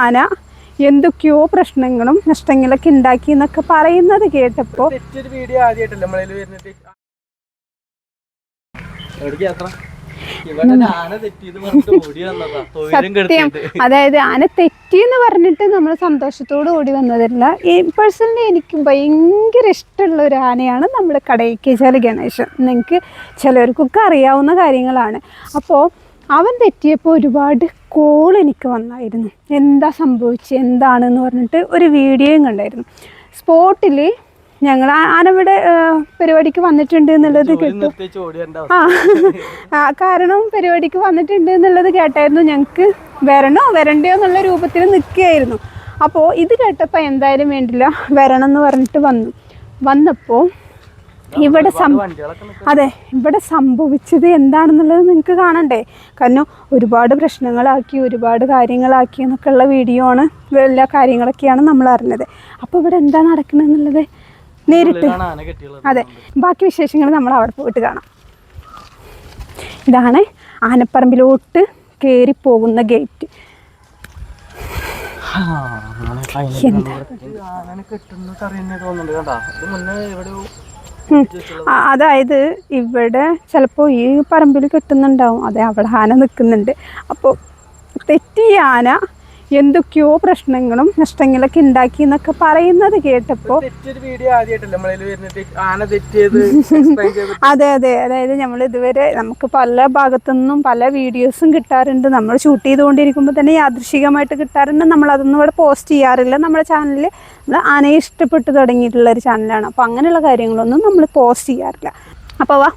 ആന എന്തൊക്കെയോ പ്രശ്നങ്ങളും നഷ്ടങ്ങളൊക്കെ ഉണ്ടാക്കി എന്നൊക്കെ പറയുന്നത് കേട്ടപ്പോ സത്യം. അതായത് ആന തെറ്റി എന്ന് പറഞ്ഞിട്ട് നമ്മൾ സന്തോഷത്തോട് ഓടി വന്നതല്ല. ഈ പേഴ്സണലി എനിക്ക് ഭയങ്കര ഇഷ്ടമുള്ള ഒരു ആനയാണ് നമ്മുടെ കടയ്ക്കേച്ചാൽ ഗണേശൻ. നിങ്ങൾക്ക് ചിലർക്കൊക്കെ അറിയാവുന്ന കാര്യങ്ങളാണ്. അപ്പോൾ അവൻ തെറ്റിയപ്പോൾ ഒരുപാട് കോൾ എനിക്ക് വന്നായിരുന്നു. എന്താ സംഭവിച്ചത് എന്താണെന്ന് പറഞ്ഞിട്ട് ഒരു വീഡിയോയും കണ്ടായിരുന്നു. സ്പോട്ടിൽ ഞങ്ങൾ ആനവിടെ പരിപാടിക്ക് വന്നിട്ടുണ്ട് എന്നുള്ളത് കേട്ടു. ആ കാരണം പരിപാടിക്ക് വന്നിട്ടുണ്ട് എന്നുള്ളത് കേട്ടായിരുന്നു. ഞങ്ങൾക്ക് വരണോ വരണ്ടയോ എന്നുള്ള രൂപത്തിൽ നിൽക്കുകയായിരുന്നു. അപ്പോൾ ഇത് കേട്ടപ്പോൾ എന്തായാലും വേണ്ടില്ല വരണം എന്ന് പറഞ്ഞിട്ട് വന്നു. വന്നപ്പോൾ ഇവിടെ അതെ ഇവിടെ സംഭവിച്ചത് എന്താണെന്നുള്ളത് നിങ്ങൾക്ക് കാണണ്ടേ? കാരണം ഒരുപാട് പ്രശ്നങ്ങളാക്കി ഒരുപാട് കാര്യങ്ങളാക്കി എന്നൊക്കെയുള്ള വീഡിയോ ആണ്. എല്ലാ കാര്യങ്ങളൊക്കെയാണ് നമ്മൾ അറിഞ്ഞത്. അപ്പോൾ ഇവിടെ എന്താ നടക്കണമെന്നുള്ളത് നേരിട്ട്. അതെ ബാക്കി വിശേഷങ്ങൾ നമ്മൾ അവിടെ പോയിട്ട് കാണാം. ഇതാണ് ആനപ്പറമ്പിലോട്ട് കയറി പോകുന്ന ഗേറ്റ് ആ, അതായത് ഇവിടെ ചിലപ്പോൾ ഈ പറമ്പിൽ കിട്ടുന്നുണ്ടാവും. അതെ അവിടെ ആന നിൽക്കുന്നുണ്ട്. അപ്പോൾ തെറ്റിയ ആന എന്തൊക്കെയോ പ്രശ്നങ്ങളും നഷ്ടങ്ങളൊക്കെ ഉണ്ടാക്കി എന്നൊക്കെ പറയുന്നത് കേട്ടപ്പോ അതെ അതെ. അതായത് നമ്മൾ ഇതുവരെ നമുക്ക് പല ഭാഗത്തു നിന്നും പല വീഡിയോസും കിട്ടാറുണ്ട്. നമ്മൾ ഷൂട്ട് ചെയ്തുകൊണ്ടിരിക്കുമ്പോൾ തന്നെ യാദൃശികമായിട്ട് കിട്ടാറുണ്ട്. നമ്മൾ അതൊന്നും ഇവിടെ പോസ്റ്റ് ചെയ്യാറില്ല. നമ്മുടെ ചാനലിൽ നമ്മൾ ആനയെ ഇഷ്ടപ്പെട്ട് തുടങ്ങിയിട്ടുള്ള ഒരു ചാനലാണ് അപ്പോൾ അങ്ങനെയുള്ള കാര്യങ്ങളൊന്നും നമ്മൾ പോസ്റ്റ് ചെയ്യാറില്ല. അപ്പോൾ വാ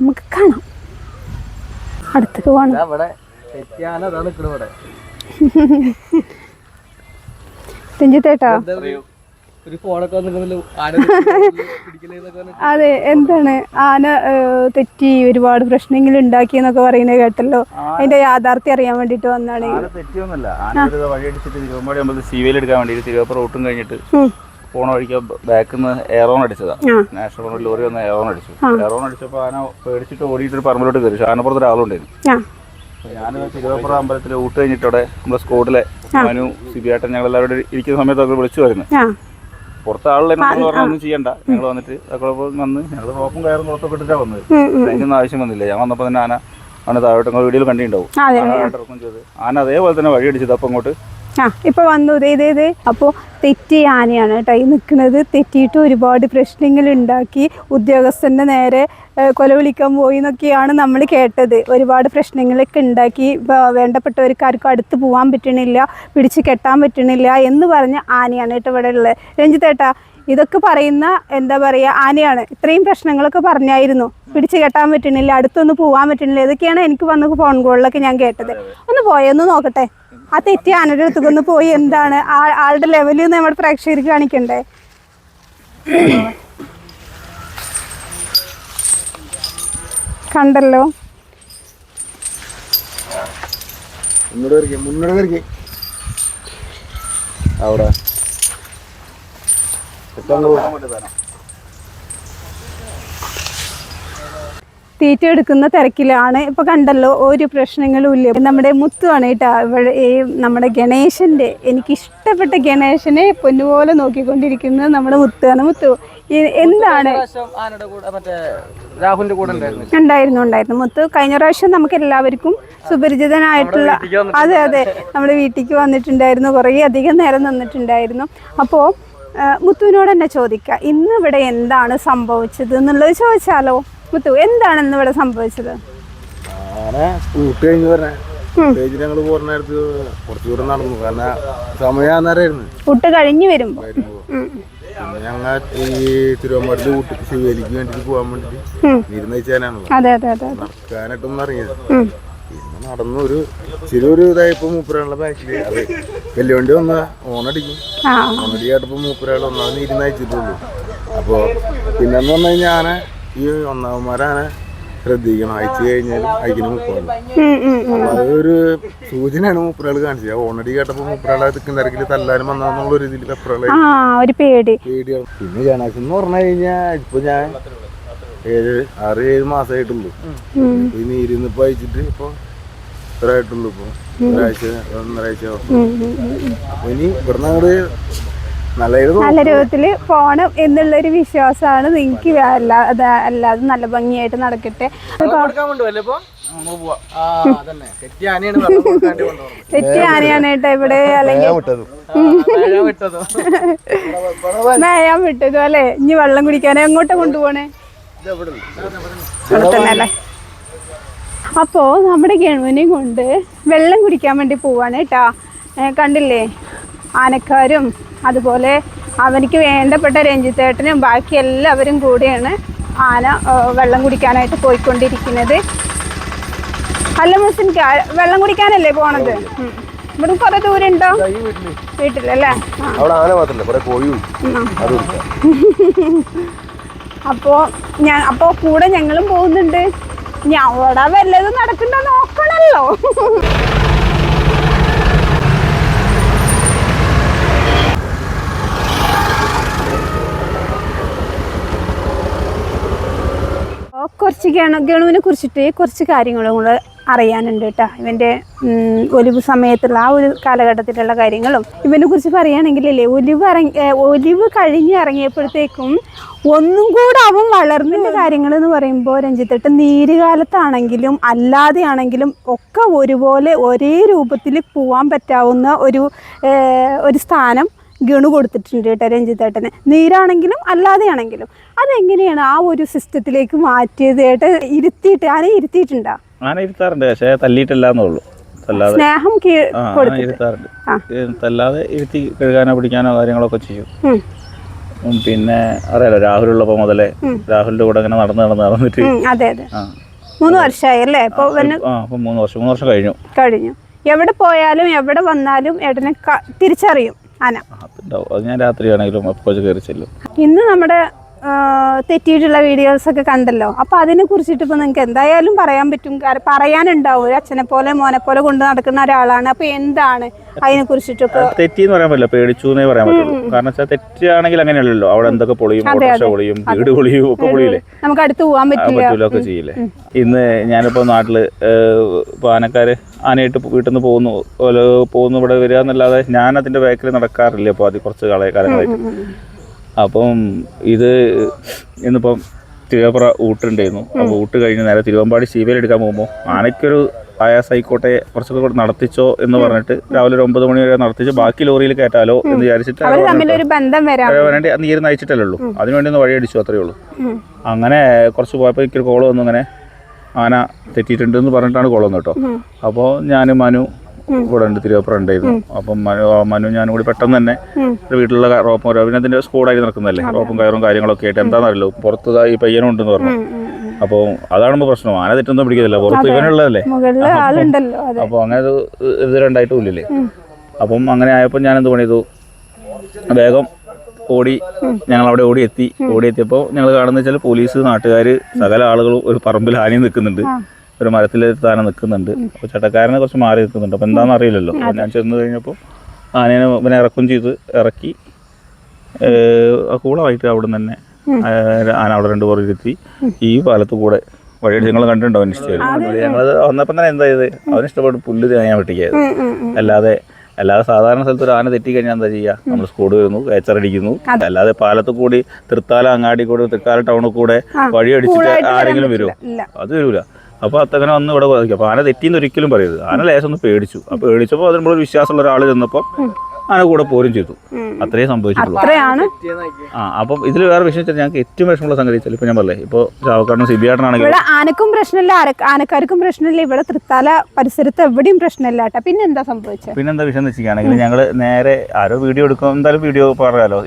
നമുക്ക് കാണാം. അടുത്തേക്ക് പോകണം ഇവിടെ ആന ഇവിടെ. രഞ്ജിത്തേട്ടാ? അതെ എന്താണ്? ആന തെറ്റി ഒരുപാട് പ്രശ്നങ്ങൾ ഉണ്ടാക്കി എന്നൊക്കെ പറയുന്നത് കേട്ടല്ലോ. അതിന്റെ യാഥാർത്ഥ്യം അറിയാൻ വേണ്ടിട്ട് വന്നാണ്. ആന തെറ്റിയൊന്നുമല്ല. ആന വഴിയടിച്ചിട്ട് തിരുവമ്പാടി എടുക്കാൻ വേണ്ടി തിരുവപ്പുറ റൂട്ടും കഴിഞ്ഞിട്ട്. പോണ വഴിക്ക് ബാക്കിൽ നിന്ന് എയറോൺ അടിച്ചതാ. നാഷണൽ റോഡിൽ ലോറി വന്ന് എയറോൺ അടിച്ചു. എയറോൺ അടിച്ചപ്പോൾ ആന പേടിച്ചിട്ട് ഓടിയിട്ട് പറമ്പിലോട്ട് കയറി ആനപ്പുറത്ത് ഒരാളുണ്ടായിരുന്നു ഞാൻ തിരുവപ്പുറ അമ്പലത്തിൽ ഊട്ട് കഴിഞ്ഞിട്ട് നമ്മുടെ സ്കൂളിലെ മനു സിബിയാട്ടൻ ഞങ്ങൾ എല്ലാവരും ഇരിക്കുന്ന സമയത്തൊക്കെ വിളിച്ചു വരുന്നു. പുറത്ത് പറഞ്ഞാൽ ഒന്നും ചെയ്യണ്ട. ഞങ്ങൾ വന്നിട്ട് വന്ന് ഞങ്ങൾ റോപ്പും കയറും പുറത്തൊക്കെ ഇട്ടിട്ടാ വന്നത്. അതിനൊന്നും ആവശ്യം വന്നില്ല. ഞാൻ വന്നപ്പോൾ തന്നെ ആന ആന താഴോട്ട് വീഡിയോയിൽ കണ്ടിട്ടുണ്ടാവും. ആന അതേപോലെ തന്നെ വഴി അടിച്ചത് അപ്പം അങ്ങോട്ട് ആ ഇപ്പൊ വന്നു. ഇതേ ഇതേ അപ്പോൾ തെറ്റിയ ആനയാണ് കേട്ടോ ഈ നിൽക്കുന്നത് തെറ്റിയിട്ട് ഒരുപാട് പ്രശ്നങ്ങൾ ഉണ്ടാക്കി ഉദ്യോഗസ്ഥന്റെ നേരെ കൊല വിളിക്കാൻ പോയി എന്നൊക്കെയാണ് നമ്മൾ കേട്ടത്. ഒരുപാട് പ്രശ്നങ്ങളൊക്കെ ഉണ്ടാക്കി വേണ്ടപ്പെട്ടവർക്ക് ആർക്കും അടുത്ത് പോകാൻ പറ്റണില്ല പിടിച്ച് കെട്ടാൻ പറ്റണില്ല എന്ന് പറഞ്ഞ ആനയാണ് കേട്ടോ ഇവിടെ ഉള്ളത്. രഞ്ജിത്തേട്ടാ ഇതൊക്കെ പറയുന്ന എന്താ പറയുക ആനയാണ്. ഇത്രയും പ്രശ്നങ്ങളൊക്കെ പറഞ്ഞായിരുന്നു. പിടിച്ചു കെട്ടാൻ പറ്റണില്ല അടുത്തൊന്ന് പോകാൻ പറ്റണില്ല ഇതൊക്കെയാണ് എനിക്ക് വന്ന ഫോൺ കോളിലൊക്കെ ഞാൻ കേട്ടത്. ഒന്ന് പോയൊന്ന് നോക്കട്ടെ. ആ തെറ്റി ആനയുടെ അടുത്തേക്ക് ഒന്ന് പോയി എന്താണ്? ആ- ആളുടെ ലെവലിൽ നമ്മുടെ പ്രേക്ഷകർക്ക് കാണിക്കണ്ടേ? കണ്ടല്ലോ. അവിടെ. തീറ്റ എടുക്കുന്ന തിരക്കിലാണ്. ഇപ്പൊ കണ്ടല്ലോ ഒരു പ്രശ്നങ്ങളും ഇല്ല. നമ്മുടെ മുത്തുവാണ് കേട്ടോ ഇവിടെ ഈ നമ്മുടെ ഗണേശന്റെ എനിക്ക് ഇഷ്ടപ്പെട്ട ഗണേശനെ പൊന്നുപോലെ നോക്കിക്കൊണ്ടിരിക്കുന്നത് നമ്മുടെ മുത്തുവാണ് മുത്തു എന്താണ്? ഉണ്ടായിരുന്നു. ഉണ്ടായിരുന്നു മുത്തു മുത്ത് കഴിഞ്ഞ പ്രാവശ്യം നമുക്ക് എല്ലാവർക്കും സുപരിചിതനായിട്ടുള്ള അതെ അതെ നമ്മുടെ വീട്ടിലേക്ക് വന്നിട്ടുണ്ടായിരുന്നു. കുറേ അധികം നേരം നിന്നിട്ടുണ്ടായിരുന്നു. അപ്പോൾ മുത്തുവിനോട് തന്നെ ചോദിക്കുക ഇന്ന് ഇവിടെ എന്താണ് സംഭവിച്ചത്? എന്നുള്ളത് ചോദിച്ചാലോ? മുത്തു എന്താണ് ഇന്ന് ഇവിടെ സംഭവിച്ചത് ഊട്ട് കഴിഞ്ഞ് പറഞ്ഞ ഞങ്ങൾ പോകുന്ന നേരത്ത് കുറച്ച് ദൂരം നടന്നു. കാരണം സമയം അന്നേരമായിരുന്നു ഫുഡ് കഴിഞ്ഞു വരുമ്പോ. ഞങ്ങൾ ഈ തിരുവമ്പാടിൽ ഊട്ടി ശിവേലിക്ക് വേണ്ടിയിട്ട് പോകാൻ വേണ്ടിട്ട് ഇരുന്ന് അതെ നടക്കാനായിട്ടൊന്നും അറിയാം പിന്നെ നടന്നു ഒരു ചെറിയൊരു ഇതായപ്പോ മൂപ്പരാളുടെ ബാക്കിൽ. അത് വെല്ലുവണ്ടി വണ്ടി വന്ന ഓണടിക്കും. ആ. ഓണടി കേട്ടപ്പോ മൂപ്പരാൾ ഒന്നാമത് ഇരുന്ന് അയച്ചിട്ടുള്ളൂ. അപ്പോ പിന്നെന്ന് പറഞ്ഞു കഴിഞ്ഞാൽ ആന ഈ ഒന്നാമന്മാരാനെ ശ്രദ്ധിക്കണം. അയച്ചു കഴിഞ്ഞാൽ അയക്കുന്ന മുപ്പാണ്. അതൊരു സൂചനയാണ് മൂപ്പരാൾ കാണിച്ചത്. ഓണടി കേട്ടപ്പോ മൂപ്പരാളെ തിക്കുന്ന തിരക്കിൽ തല്ലാനും വന്നാന്നുള്ള ഒരു ഇതിൽ ഒരു പേടി. പേടിയാണ് പിന്നെ ജനാക്ഷൻ എന്ന് പറഞ്ഞു കഴിഞ്ഞാൽ ഇപ്പൊ ഞാൻ ഏഴ് ആറ് ഏഴ് മാസമായിട്ടുള്ളൂ ഇനി ഇരുന്നിപ്പോ അയച്ചിട്ട് ഇപ്പൊ ഇത്രയായിട്ടുള്ളൂ ഇപ്പൊ. ഒരാഴ്ച ഒന്നരാഴ്ച ഇനി ഇവിടുന്ന് അങ്ങോട്ട് നല്ല രൂപത്തിൽ പോണം എന്നുള്ളൊരു വിശ്വാസമാണ് നിങ്ങൾക്ക് അല്ലാതെ അല്ലാതെ നല്ല ഭംഗിയായിട്ട് നടക്കട്ടെ. കൊടുക്കാൻ കൊണ്ടുപോകല്ലേ ഇപ്പൊ? ആ അതന്നെ. തെറ്റി ആനയാണ് കേട്ടോ ഇവിടെ അല്ലെങ്കിൽ മേയാൻ വിട്ടതും. അല്ലേ? ഇനി വെള്ളം കുടിക്കാനേ എങ്ങോട്ടാ കൊണ്ടുപോണേ? അവിടെ തന്നെ അല്ലേ? അപ്പോൾ നമ്മുടെ ഗവൺമെന്റിനെ കൊണ്ട് വെള്ളം കുടിക്കാൻ വേണ്ടി പോവാണ് കേട്ടോ. കണ്ടില്ലേ? ആനക്കാരും അതുപോലെ അവനിക്ക് വേണ്ടപ്പെട്ട രഞ്ജിത്തേട്ടനും ബാക്കി എല്ലാവരും കൂടിയാണ് ആന വെള്ളം കുടിക്കാനായിട്ട് പോയിക്കൊണ്ടിരിക്കുന്നത്. അല്ല മുസ്ലിം വെള്ളം കുടിക്കാനല്ലേ പോണത്? ഇവിടെ കുറെ ദൂരം ഉണ്ടോ വീട്ടിലല്ലേ? അപ്പോ ഞാൻ അപ്പോ കൂടെ ഞങ്ങളും പോകുന്നുണ്ട്. ഞാൻ വല്ലത് നടക്കണ്ടോ നോക്കണല്ലോ. കുറച്ച് ഗണ ഗണുവിനെ കുറിച്ചിട്ട് കുറച്ച് കാര്യങ്ങളും കൂടെ അറിയാനുണ്ട് കേട്ടോ. ഇവന്റെ ഒലിവ് സമയത്തുള്ള ആ ഒരു കാലഘട്ടത്തിലുള്ള കാര്യങ്ങളും. ഇവനെ കുറിച്ച് പറയുകയാണെങ്കിലല്ലേ ഒലിവ് ഇറങ്ങി ഒലിവ് കഴിഞ്ഞ് ഇറങ്ങിയപ്പോഴത്തേക്കും ഒന്നും കൂടെ അവൻ വളർന്നിന്റെ കാര്യങ്ങൾ എന്ന് പറയുമ്പോൾ രഞ്ജിത്തേട്ട് നീരുകാലത്താണെങ്കിലും അല്ലാതെയാണെങ്കിലും ഒക്കെ ഒരുപോലെ ഒരേ രൂപത്തിൽ പോവാൻ പറ്റാവുന്ന ഒരു ഒരു സ്ഥാനം ഗണു കൊടുത്തിട്ടുണ്ട് കേട്ടോ രഞ്ജിത്തേട്ടന്. നീരാണെങ്കിലും അല്ലാതെയാണെങ്കിലും. അതെങ്ങനെയാണ് ആ ഒരു സിസ്റ്റത്തിലേക്ക് മാറ്റിയത്? ഏട്ടൻ ഇരുത്തിയിട്ട് ആരെ ഇരുത്തിയിട്ടുണ്ടോ? ആന ഇരുത്താറുണ്ട് പക്ഷേ തല്ലിയിട്ടില്ല എന്നുള്ളൂ തല്ലാതെ സ്നേഹം ആന ഇരുത്താറുണ്ട്. തല്ലാതെ ഇരുത്തി കഴുകാനോ പിടിക്കാനോ കാര്യങ്ങളൊക്കെ ചെയ്യും. പിന്നെ അറിയാലോ രാഹുലുള്ളപ്പോൾ മുതലേ. രാഹുലിന്റെ കൂടെ ഇങ്ങനെ നടന്ന് നടന്ന് നടന്നിട്ട് അതെ അതെ. ആ. മൂന്ന് വർഷമായി അല്ലേ? പിന്നെ ആ മൂന്ന് വർഷം മൂന്ന് വർഷം കഴിഞ്ഞു. കഴിഞ്ഞു. എവിടെ പോയാലും എവിടെ വന്നാലും ഏട്ടനെ ക- തിരിച്ചറിയും ആന. അതുണ്ടാവും അത് ഞാൻ രാത്രിയാണെങ്കിലും അപ്പോഴ് കയറി ചെല്ലും. ഇന്ന് നമ്മുടെ തെറ്റിയിട്ടുള്ള വീഡിയോസൊക്കെ കണ്ടല്ലോ. അപ്പോൾ അതിനെ കുറിച്ചിട്ട് ഇപ്പോൾ നിങ്ങൾക്ക് എന്തായാലും പറയാൻ പറ്റും. പറയാനുണ്ടാവും. ഒരു അച്ഛനെ പോലെ മോനെ പോലെ കൊണ്ട് നടക്കുന്ന ഒരാളാണ്. അപ്പൊ എന്താണ് അതിനെ കുറിച്ചിട്ടൊക്കെ തെറ്റി എന്ന് പറയാൻ പറ്റില്ല. പേടിച്ചു എന്നേ പറയാൻ പറ്റും കാരണം വെച്ചാൽ തെറ്റാണെങ്കിൽ അങ്ങനെയല്ലല്ലോ. അവിടെ എന്തൊക്കെ പൊളിയും പൊളിയും വീട് പൊളിയും ഒക്കെ പൊളിയില്ലേ? നമുക്ക് അടുത്ത് പോകാൻ പറ്റില്ല. ഒക്കെ ചെയ്യില്ലേ? ഇന്ന് ഞാനിപ്പോ നാട്ടിൽ ആനക്കാര് ആനയായിട്ട് വീട്ടിൽ നിന്ന് പോകുന്നു പോകുന്നു ഇവിടെ വരിക എന്നല്ലാതെ ഞാൻ അതിന്റെ ബാക്കിൽ നടക്കാറില്ല ഇപ്പോൾ അത് കുറച്ച് കാല കാലങ്ങളായിട്ട്. അപ്പം ഇത് ഇന്നിപ്പം തിരുവപ്പുറ ഊട്ടുണ്ടായിരുന്നു. അപ്പോൾ ഊട്ട് കഴിഞ്ഞ് നേരെ തിരുവമ്പാടി ശിവയിൽ എടുക്കാൻ പോകുമ്പോൾ ആനയ്ക്കൊരു ആയാസായിക്കോട്ടെ കുറച്ചൊക്കെ കൂടെ നടത്തിച്ചോ എന്ന് പറഞ്ഞിട്ട് രാവിലെ ഒരു ഒമ്പത് മണി വരെ നടത്തിച്ച് ബാക്കി ലോറിയിൽ കയറ്റാലോ എന്ന് വിചാരിച്ചിട്ട് വേണ്ടി നീര് നയിച്ചിട്ടല്ലേ ഉള്ളൂ. അതിനുവേണ്ടി ഒന്ന് വഴി അടിച്ചു അത്രയേ ഉള്ളൂ. അങ്ങനെ കുറച്ച് പോയപ്പോൾ എനിക്കൊരു കോൾ വന്നു അങ്ങനെ ആന തെറ്റിയിട്ടുണ്ട് എന്ന് പറഞ്ഞിട്ടാണ് കോൾ വന്നു കേട്ടോ. അപ്പോൾ ഞാനും മനു ഇവിടെ ഉണ്ട് തിരുവപ്പുറം ഉണ്ടായിരുന്നു. അപ്പം മനു മനു ഞാനും കൂടി പെട്ടെന്ന് തന്നെ വീട്ടിലുള്ള റോപ്പും രവിനത്തിന്റെ സ്കൂളായി നടക്കുന്നതല്ലേ? റോപ്പും കയറും കാര്യങ്ങളൊക്കെ ആയിട്ട് എന്താണെന്നറിയല്ലോ. പുറത്ത് ഈ പയ്യനും ഉണ്ടെന്ന് പറഞ്ഞു. അപ്പോൾ അതാണ് പ്രശ്നം. ആന തെറ്റൊന്നും പിടിക്കത്തില്ല. പുറത്ത് ഇവനുള്ളതല്ലേ? അപ്പോൾ അങ്ങനെ ഇത് രണ്ടായിട്ടുമില്ലേ രണ്ടായിട്ടും ഇല്ലല്ലേ? അപ്പം അങ്ങനെ ആയപ്പോൾ ഞാൻ എന്ത് പണി ചെയ്തു? വേഗം ഓടി ഞങ്ങൾ അവിടെ ഓടി എത്തി. ഓടി എത്തിയപ്പോൾ ഞങ്ങൾ കാണുന്ന വെച്ചാൽ പോലീസ് നാട്ടുകാർ സകല ആളുകളും ഒരു പറമ്പിൽ ആനയും നിൽക്കുന്നുണ്ട്. ഒരു മരത്തിൽ താനെ നിൽക്കുന്നുണ്ട്. അപ്പോൾ ചേട്ടക്കാരനെ കുറച്ച് മാറി നിൽക്കുന്നുണ്ട്. അപ്പോൾ എന്താണെന്ന് അറിയില്ലല്ലോ. അപ്പോൾ ഞാൻ ചെന്ന് കഴിഞ്ഞപ്പോൾ ആനേനെ ഇവനെ ഇറക്കും ചെയ്ത് ഇറക്കി കൂളമായിട്ട് അവിടെ നിന്ന് തന്നെ ആന അവിടെ രണ്ട് പേർ ഇരുത്തി ഈ പാലത്ത് കൂടെ വഴി നിങ്ങൾ കണ്ടിട്ടുണ്ടോ അവൻ ഇഷ്ടമായിരുന്നു ഞങ്ങൾ വന്നപ്പം തന്നെ എന്താ ചെയ്ത് അവന് ഇഷ്ടപ്പെട്ട് പുല്ല് തേങ്ങാൻ വെട്ടിക്കായത്. അല്ലാതെ അല്ലാതെ സാധാരണ സ്ഥലത്ത് ഒരു ആന തെറ്റി കഴിഞ്ഞാൽ എന്താ ചെയ്യുക? നമ്മൾ സ്കൂഡ് വരുന്നു കയച്ചറടിക്കുന്നു. അല്ലാതെ പാലത്ത് കൂടി തൃത്താല അങ്ങാടി കൂടെ തൃക്കാല ടൗണിൽ കൂടെ വഴി അടിച്ചിട്ട് ആരെങ്കിലും വരുമോ? അത് വരൂല. അപ്പൊ അത്തങ്ങനെ വന്ന് ഇവിടെ അപ്പോൾ അപ്പൊ ആന തെറ്റിന്ന് ഒരിക്കലും പറയരുത്. ആന ലേശം ഒന്ന് പേടിച്ചു. അപ്പൊ പേടിച്ചപ്പോൾ അതിന് നമ്മളൊരു വിശ്വാസമുള്ള ഒരാൾ ചെന്നപ്പോൾ ആന കൂടെ പോരും ചെയ്തു. അത്രേ സംഭവിച്ചിട്ടുള്ളൂ. ആ അപ്പം ഇതിൽ വേറെ വിഷയം വെച്ചാൽ ഞങ്ങൾക്ക് ഏറ്റവും വിഷമമുള്ള സംഗതി വെച്ചാൽ ഇപ്പൊ ഞാൻ പറഞ്ഞേ ഇപ്പോൾ ചാവക്കാടിനും സിബിയാട്ടനാണെങ്കിലും ഇവിടെ ആനക്കും പ്രശ്നമില്ല ആന- ആനക്കാർക്കും പ്രശ്നമില്ല ഇവിടെ തൃത്താല പരിസരത്ത് എവിടെയും പ്രശ്നമില്ല കേട്ടോ. പിന്നെ എന്താ സംഭവിച്ചത് പിന്നെ എന്താ വിഷയം എന്ന് വെച്ചിരിക്കുകയാണെങ്കിൽ ഞങ്ങൾ നേരെ ആരോ വീഡിയോ എടുക്കും എന്തായാലും വീഡിയോ പറയാലോ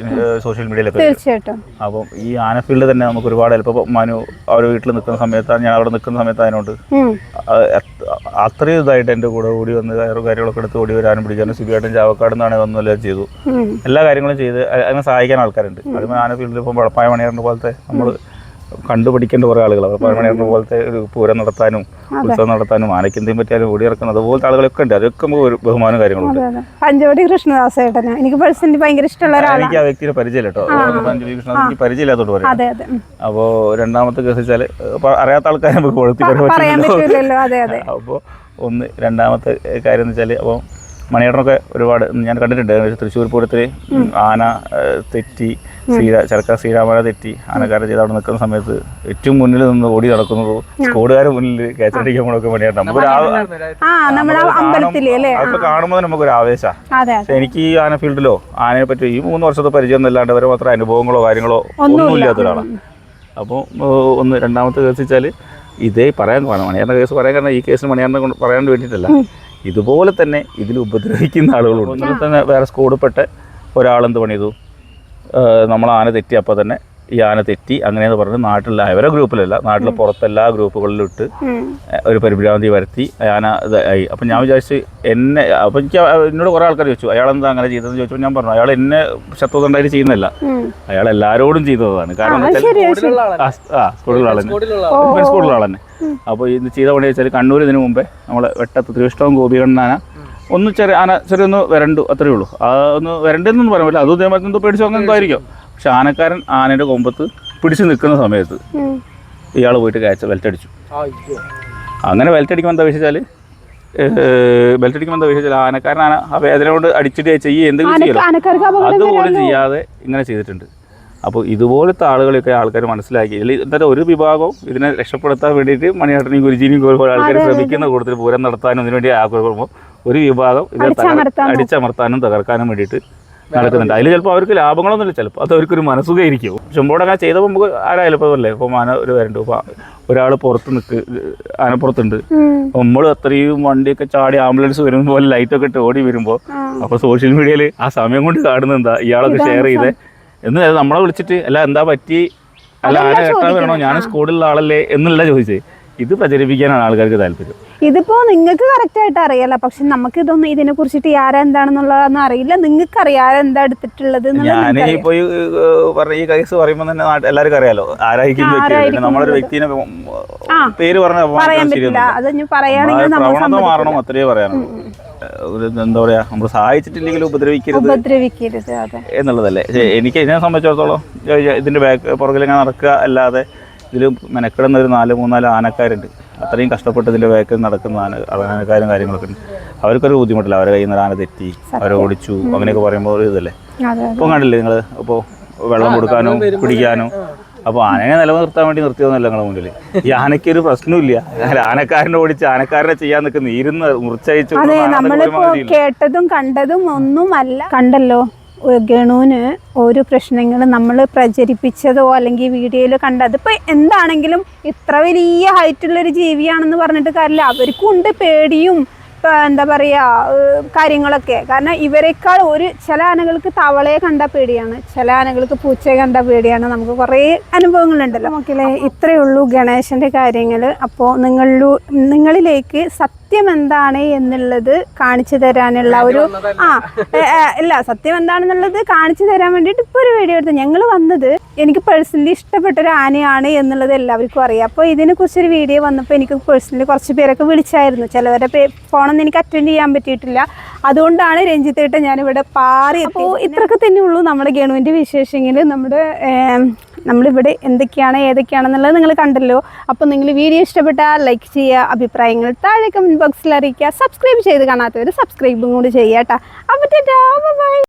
സോഷ്യൽ മീഡിയയിലൊക്കെ തീർച്ചയായിട്ടും. അപ്പം ഈ ആന ഫീൽഡ് തന്നെ നമുക്ക് ഒരുപാട് എളുപ്പം മനു അവരുടെ വീട്ടിൽ നിൽക്കുന്ന സമയത്ത് ഞാൻ അവിടെ നിൽക്കുന്ന സമയത്ത് അതിനോട് അത്രയും ഇതായിട്ട് എന്റെ കൂടെ ഓടി വന്ന് കയറും കാര്യങ്ങളൊക്കെ എടുത്ത് ഓടി വരാനും പിടിക്കാനും സിബിയായിട്ടും ചാവക്കാട് നിന്നാണ് വന്നെല്ലാം ചെയ്തു. എല്ലാ കാര്യങ്ങളും ചെയ്ത് അതിനെ സഹായിക്കാൻ ആൾക്കാരുണ്ട്. അതുപോലെ ആന ഫീൽഡിൽ ഇപ്പം വളപ്പായ മണിയറിന്റെ പോലത്തെ നമ്മൾ കണ്ടുപിടിക്കേണ്ട കുറേ ആളുകൾ വളപ്പായ മണിയറിന്റെ പോലത്തെ ഒരു പൂരം നടത്താനും ഉത്സവം നടത്താനും ആനയ്ക്ക് എന്തെങ്കിലും പറ്റിയാലും ഓടി ഇറക്കുന്നത് അതുപോലത്തെ ആളുകളൊക്കെ ഉണ്ട്. അതൊക്കെ നമുക്ക് ഒരു ബഹുമാനം കാര്യങ്ങളുണ്ട്. അതെ അതെ. പഞ്ചവടി കൃഷ്ണദാസ എനിക്ക് പേഴ്സണലി ഭയങ്കര ഇഷ്ടമുള്ള ഒരാളാണ് എനിക്ക് ആ വ്യക്തിയുടെ പരിചയമില്ല കേട്ടോ. അഞ്ജലി കൃഷ്ണദാസ് എനിക്ക് പരിചയമില്ലാത്തോട് പറയാം. അതെ അതെ. അപ്പോൾ രണ്ടാമത്തെ കേസ് വെച്ചാൽ അറിയാത്ത ആൾക്കാരെ നമുക്ക് കൊളുത്തി പറയാൻ പറയാൻ പറ്റില്ലല്ലോ പറ്റില്ലല്ലോ. അതെ അതെ. അപ്പോൾ ഒന്ന് രണ്ടാമത്തെ കാര്യം എന്ന് വെച്ചാൽ അപ്പോൾ മണിയേട്ടനൊക്കെ ഒരുപാട് ഞാൻ കണ്ടിട്ടുണ്ട്. തൃശ്ശൂർ പൂരത്തിൽ ആന തെറ്റി ശ്രീരാ ചരക്ക ശ്രീരാമന തെറ്റി ആനക്കാരെ ചെയ്ത് അവിടെ നിൽക്കുന്ന സമയത്ത് ഏറ്റവും മുന്നിൽ നിന്ന് ഓടി നടക്കുന്നത് സ്കോഡുകാരെ മുന്നിൽ കേച്ചടിക്കാൻ കൂടെ മണിയേട്ടൻ നമുക്കൊരു അതൊക്കെ കാണുമ്പോൾ തന്നെ നമുക്കൊരു ആവേശമാണ് പക്ഷെ എനിക്ക് ഈ ആന ഫീൽഡിലോ ആനയെ പറ്റി ഈ മൂന്ന് വർഷത്തെ പരിചയം എന്നല്ലാണ്ട് വരെ മാത്രം അനുഭവങ്ങളോ കാര്യങ്ങളോ ഒന്നും ഇല്ലാത്ത ഒരാളാണ് അപ്പോൾ ഒന്ന് രണ്ടാമത്തെ കേസ് വെച്ചാൽ ഇതേ പറയാൻ പോകണം മണിയാറിന്റെ കേസ് പറയാൻ കാരണം ഈ കേസിന് മണിയാറിനെ കൊണ്ട് പറയാൻ വേണ്ടിയിട്ടല്ല. ഇതുപോലെ തന്നെ ഇതിൽ ഉപദ്രവിക്കുന്ന ആളുകളുണ്ട്. തന്നെ വേറെ സ്കൂളിൽപ്പെട്ട് ഒരാളെന്ത് പണിതു? നമ്മൾ ആന തെറ്റി അപ്പോൾ തന്നെ ഈ ആന തെറ്റി അങ്ങനെയെന്ന് പറഞ്ഞ് നാട്ടിലെ അവരെ ഗ്രൂപ്പിലല്ല നാട്ടിലെ പുറത്തെല്ലാ ഗ്രൂപ്പുകളിലും ഇട്ട് ഒരു പരിഭ്രാന്തി വരുത്തി ആന ഇതായി അപ്പം ഞാൻ വിചാരിച്ച് എന്നെ അപ്പം എനിക്ക് എന്നോട് കുറേ ആൾക്കാർ ചോദിച്ചു അയാൾ എന്താ അങ്ങനെ ചെയ്തതെന്ന്? ചോദിച്ചപ്പോൾ ഞാൻ പറഞ്ഞു അയാൾ എന്നെ ശത്രുതണ്ടായിട്ട് ചെയ്യുന്നല്ല അയാൾ എല്ലാവരോടും ചെയ്തതാണ്. കാരണം ആ, സ്കൂളിലുള്ള ആൾ തന്നെ സ്കൂളിലുള്ള ഇവൻ ആൾ തന്നെ അപ്പോൾ ഇത് ചെയ്ത പണി വെച്ചാൽ കണ്ണൂർ ഇതിനു മുമ്പേ നമ്മൾ വെട്ടത്ത് തിരുവിഷ്ടവും ഗോപികണ്ണാന ആന ഒന്ന് ചെറിയ ആന ചെറിയൊന്ന് വരണ്ടു അത്രയേ ഉള്ളൂ. ആ ഒന്ന് വരണ്ടെന്നൊന്നും പറയാൻ പറ്റില്ല. അതും ഇതേമാതിരി എന്തോ പേടിച്ചോ അങ്ങനെ എന്തായിരിക്കും പക്ഷെ ആനക്കാരൻ ആനയുടെ കൊമ്പത്ത് പിടിച്ചു നിൽക്കുന്ന സമയത്ത്. ഇയാൾ പോയിട്ട് കയച്ച വെൽറ്റടിച്ചു അയ്യോ. അങ്ങനെ വെൽറ്റടിക്കുമ്പോൾ എന്താ വെച്ചാൽ ബെൽറ്റടിക്കുമ്പോൾ എന്താ വെച്ചാൽ ആനക്കാരൻ ആന ആ വേദന കൊണ്ട് അടിച്ചിട്ട് ചെയ്യ എന്തെങ്കിലും ചെയ്യലോ? അതുപോലും ചെയ്യാതെ ഇങ്ങനെ ചെയ്തിട്ടുണ്ട്. അപ്പോൾ ഇതുപോലത്തെ ആളുകളൊക്കെ ആൾക്കാർ മനസ്സിലാക്കി. എന്നിട്ട് എന്തായാലും ഒരു വിഭാഗവും ഇതിനെ രക്ഷപ്പെടുത്താൻ വേണ്ടിയിട്ട് മണിയാട്ടനെയും ഗുരുജിനെയും പോലെ ആൾക്കാർ ശ്രമിക്കുന്ന കൂടുതൽ പൂരം നടത്താനും ഇതിനുവേണ്ടി ആക്കുമ്പോൾ ഒരു വിഭാഗം നോക്കും. അടിച്ചമർത്താനും തകർക്കാനും വേണ്ടിയിട്ട് നടക്കുന്നുണ്ട്. അതിൽ ചിലപ്പോൾ അവർക്ക് ലാഭങ്ങളൊന്നുമില്ല ചിലപ്പോൾ അത് അവർക്കൊരു മനസ്സുഖയിരിക്കും ചുമ്പോടെ അങ്ങനെ ചെയ്തപ്പോൾ നമുക്ക് ആരായാലും ഇപ്പോൾ അല്ലേ? ഇപ്പോൾ ആന ഒരു വരണ്ട്. ഒരാൾ പുറത്ത് നിൽക്ക് ആനപ്പുറത്തുണ്ട് പുറത്തുണ്ട്. നമ്മൾ അത്രയും വണ്ടിയൊക്കെ ചാടി ആംബുലൻസ് വരുമ്പോൾ പോലെ ലൈറ്റൊക്കെ ഇട്ട് ഓടി വരുമ്പോൾ. അപ്പോൾ സോഷ്യൽ മീഡിയയിൽ ആ സമയം കൊണ്ട് കാണുന്ന എന്താ? ഇയാളൊക്കെ ഷെയർ ചെയ്തേ. എന്ന് നമ്മളെ വിളിച്ചിട്ട് അല്ല എന്താ പറ്റി? അല്ല ആന കെട്ടാൻ വേണോ ഞാൻ സ്കൂളിലുള്ള ആളല്ലേ? എന്നല്ല ചോദിച്ചേ. ഇത് പ്രചരിപ്പിക്കാനാണ് ആൾക്കാർക്ക് താല്പര്യം. ഇതിപ്പോ നിങ്ങൾക്ക് കറക്റ്റ് ആയിട്ട് അറിയാലോ പക്ഷെ നമുക്ക് ഇതൊന്നും ഇതിനെ കുറിച്ചിട്ട് ആരാ എന്താണെന്നുള്ളതൊന്നും അറിയില്ല നിങ്ങൾക്ക് അറിയാരെന്താ എന്താ എടുത്തിട്ടുള്ളത് ഞാനിപ്പോ ഈ കേസ് പറയുമ്പോൾ തന്നെ എല്ലാവർക്കും അറിയാലോ ആരായിരിക്കും നമ്മളൊരു വ്യക്തിനെ പേര് പറയാൻ പറ്റില്ല. അത് പറയുകയാണെങ്കിൽ മാറണം പറയാനുള്ളൂ. എന്താ പറയാ നമ്മൾ സഹായിച്ചിട്ടില്ലെങ്കിലും ഉപദ്രവിക്കരുത് എന്നുള്ളതല്ലേ. എനിക്ക് എന്നെ സംബന്ധിച്ചിടത്തോളം ഇതിന്റെ ബാക്ക് പുറകിലിങ്ങനെ നടക്കുക അല്ലാതെ ഇതിൽ മെനക്കിടുന്ന ഒരു നാല് മൂന്നാൽ ആനക്കാരുണ്ട്. അത്രയും കഷ്ടപ്പെട്ട് ഇതിന്റെ വേക്കിൽ നടക്കുന്ന ആന ആനക്കാരും കാര്യങ്ങളൊക്കെ ഉണ്ട്. അവർക്കൊരു ബുദ്ധിമുട്ടില്ല. അവരെ കയ്യിൽ നിന്ന് ആന തെറ്റി അവരെ ഓടിച്ചു അങ്ങനെയൊക്കെ പറയുമ്പോൾ ഒരു ഇതല്ലേ? അതെ ഇപ്പോൾ കണ്ടില്ലേ നിങ്ങൾ ഇപ്പോൾ വെള്ളം കൊടുക്കാനോ പിടിക്കാനും അപ്പോൾ ആനയെ നിലനിർത്താൻ വേണ്ടി നിർത്തിയതൊന്നുമല്ല നിങ്ങളുടെ മുന്നിൽ ഈ ആനയ്ക്ക് ഒരു പ്രശ്നമില്ല ആനക്കാരനെ ഓടിച്ച് ആനക്കാരനെ ചെയ്യാൻ നിൽക്കുന്ന ഇരുന്ന് മുറിച്ചയച്ചു അതെ നമ്മളിപ്പോ കേട്ടതും കണ്ടതും ഒന്നുമല്ല. കണ്ടല്ലോ. ഗണുവിന് ഒരു പ്രശ്നങ്ങൾ നമ്മൾ പ്രചരിപ്പിച്ചതോ അല്ലെങ്കിൽ വീഡിയോയിൽ കണ്ടത് ഇപ്പൊ എന്താണെങ്കിലും ഇത്ര വലിയ ഹൈറ്റുള്ളൊരു ജീവിയാണെന്ന് പറഞ്ഞിട്ട് കാര്യമില്ല. അവർക്കും ഉണ്ട് പേടിയും എന്താ പറയുക കാര്യങ്ങളൊക്കെ. കാരണം ഇവരെക്കാൾ ഒരു ചില ആനകൾക്ക് തവളയെ കണ്ട പേടിയാണ്. ചില ആനകൾക്ക് പൂച്ചയെ കണ്ട പേടിയാണ്. നമുക്ക് കുറേ അനുഭവങ്ങളുണ്ടല്ലോ. മക്കളെ ഇത്രയേ ഉള്ളൂ ഗണേശന്റെ കാര്യങ്ങൾ. അപ്പോൾ നിങ്ങളിലൂ നിങ്ങളിലേക്ക് സത്യം എന്താണ് എന്നുള്ളത് കാണിച്ചു തരാനുള്ള ഒരു ആ ഇല്ല സത്യം എന്താണെന്നുള്ളത് കാണിച്ചു തരാൻ വേണ്ടിയിട്ട് ഇപ്പോൾ ഒരു വീഡിയോ എടുത്തു ഞങ്ങൾ വന്നത് എനിക്ക് പേഴ്സണലി ഇഷ്ടപ്പെട്ട ഒരു ആനയാണ് എന്നുള്ളത് എല്ലാവർക്കും അറിയാം. അപ്പോൾ ഇതിനെക്കുറിച്ചൊരു വീഡിയോ വന്നപ്പോൾ എനിക്ക് പേഴ്സണലി കുറച്ച് പേരൊക്കെ വിളിച്ചായിരുന്നു. ചിലവരെ ഫോണൊന്നും എനിക്ക് അറ്റൻഡ് ചെയ്യാൻ പറ്റിയിട്ടില്ല. അതുകൊണ്ടാണ് രഞ്ജിത്തേട്ട ഞാനിവിടെ പാറി അപ്പോൾ ഇത്രയൊക്കെ തന്നെ ഉള്ളൂ നമ്മുടെ ഗണുവിന്റെ വിശേഷങ്ങൾ നമ്മുടെ നമ്മളിവിടെ എന്തൊക്കെയാണ് ഏതൊക്കെയാണെന്നുള്ളത് നിങ്ങൾ കണ്ടല്ലോ. അപ്പോൾ നിങ്ങൾ വീഡിയോ ഇഷ്ടപ്പെട്ടാൽ ലൈക്ക് ചെയ്യുക അഭിപ്രായങ്ങൾ താഴെ കമന്റ് ബോക്സിൽ അറിയിക്കുക സബ്സ്ക്രൈബ് ചെയ്ത് കാണാത്തവർ സബ്സ്ക്രൈബും കൂടി ചെയ്യാം കേട്ടോ അപ്പോൾ ബൈ